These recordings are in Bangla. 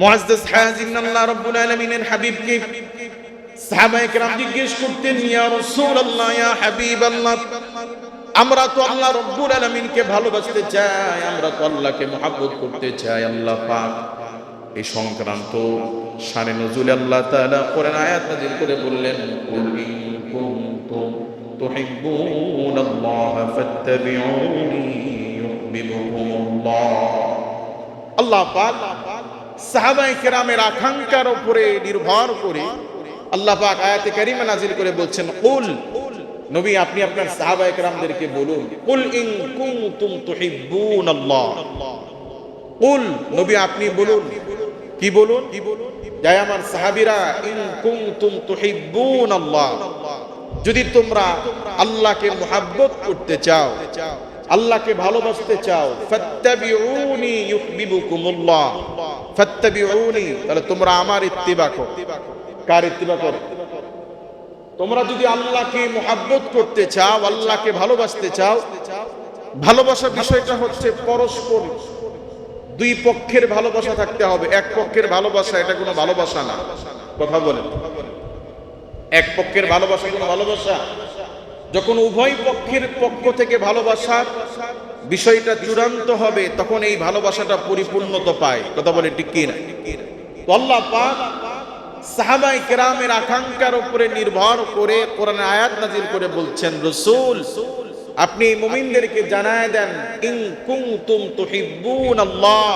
মুআজ্জাজ হাজিন আল্লাহ রাব্বুল আলামিনের হাবিবকে সাহাবায়ে কেরাম জিজ্ঞেস করতেন, ইয়া রাসূলুল্লাহ, ইয়া হাবিবাল্লাহ, আমরা তো আল্লাহ রব্বুল আলামিনকে ভালোবাসতে চাই, আমরা তো আল্লাহকে মহাব্বত করতে চাই, আল্লাহ পাক এই সংক্রান্ত শানে নজুল আল্লাহ তাআলা কোরআন আয়াত নাযিল করে বললেন, কুল কুনতুম তুহিব্বুনাল্লাহ ফাত্তাবিউনি ইউহিব্বুকুমুল্লাহ আল্লাহ পাক সাহাবায়ে কেরামের আকাঙ্ক্ষার উপরে নির্ভর করে আল্লাহ পাক আয়াতে কারিমা নাযিল করে বলছেন, কুল, নবী আপনি আপনার সাহাবায়ে কেরামদেরকে বলুন, কুল ইন কুনতুম তুহিব্বুনাল্লাহ। কুল, নবী আপনি বলুন। কি বলুন? যাই আমার সাহাবীরা, ইন কুনতুম তুহিব্বুনাল্লাহ। যদি তোমরা আল্লাহকে মুহাব্বত করতে চাও আল্লাহকে ভালোবাসতে চাও তাহলে তোমরা আমার ইত্তিবা করো। কার ইত্তিবা করো? তোমরা যদি আল্লাহকে মুহাব্বত করতে চাও, আল্লাহকে ভালোবাসতে চাও, ভালোবাসা বিষয়টা হচ্ছে পরস্পর। দুই পক্ষের ভালোবাসা থাকতে হবে। এক পক্ষের ভালোবাসা, এটা কোনো ভালোবাসা না। কথা বলেন। এক পক্ষের ভালোবাসা কোনো ভালোবাসা? যখন উভয় পক্ষের পক্ষ থেকে ভালোবাসার বিষয়টা চূড়ান্ত হবে, তখন এই ভালোবাসাটা পরিপূর্ণতা পায়। কথা বলে ঠিক না সাহাবাই কেরামের আকাঙ্ক্ষার উপরে নির্ভর করে কোরআন আয়াত নাজিল করে বলছেন, রসুল, আপনি মুমিনদেরকে জানায় দেন, ইন কুনতুম তুহিব্বুন আল্লাহ।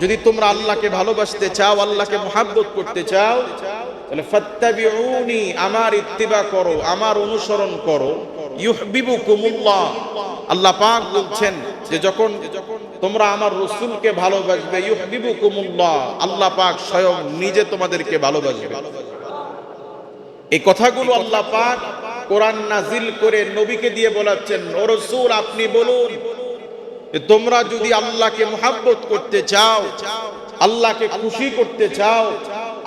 যদি তোমরা আল্লাহকে ভালোবাসতে চাও, আল্লাহকে মোহাব্বত করতে চাও তাহলে ফাত্তাবিউনি, আমার ইত্তিবা করো, আমার অনুসরণ করো। ইউহবিবুকুমুল্লাহ। আল্লাহ পাক বলছেন যে যখন তোমরা আমার রসুলকে ভালোবাসবে, ইউহবিবুকুমুল্লাহ, আল্লাহ পাক স্বয়ং নিজে তোমাদেরকে ভালোবাসবে। এই কথাগুলো আল্লাহ পাক কোরআন নাজিল করে নবীকে দিয়ে বলাচ্ছেন, ও রসুল, আপনি বলুন তোমরা যদি আল্লাহকে মোহাব্বত করতে চাও, আল্লাহকে খুশি করতে চাও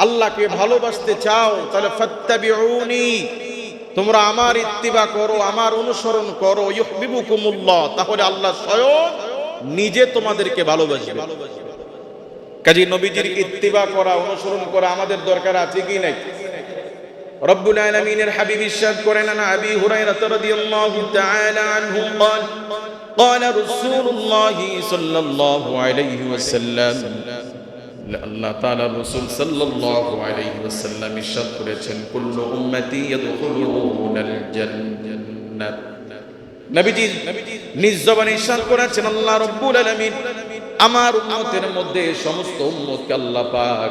আল্লাহকে ভালোবাসতে চাও তাহলে ফাত্তাবিউনি তোমরা আমার ইত্তিবা করো আমার অনুসরণ করো ইউহিবুকুমুল্লাহ তাহলে আল্লাহ স্বয়ং নিজে তোমাদেরকে ভালোবাসবে কাজী নবীজির ইত্তিবা করা অনুসরণ করা আমাদের দরকার আছে কি নাই রব্বুল আলামিনের হাবিব ইরশাদ করেন না আবি হুরায়রা রাদিয়াল্লাহু তাআলা আনহু قال قال رسول الله صلى الله عليه وسلم আল্লাহ তাআলা রাসূল সাল্লাল্লাহু আলাইহি ওয়াসাল্লাম ইরশাদ করেছেন, কুল্লু উম্মতি ইয়াদখুলুনাল জান্নাত। নবীজি নিজ জবানে ইরশাদ করেছেন, আল্লাহ রাব্বুল আলামিন আমার উম্মতের মধ্যে সমস্ত উম্মতকে আল্লাহ পাক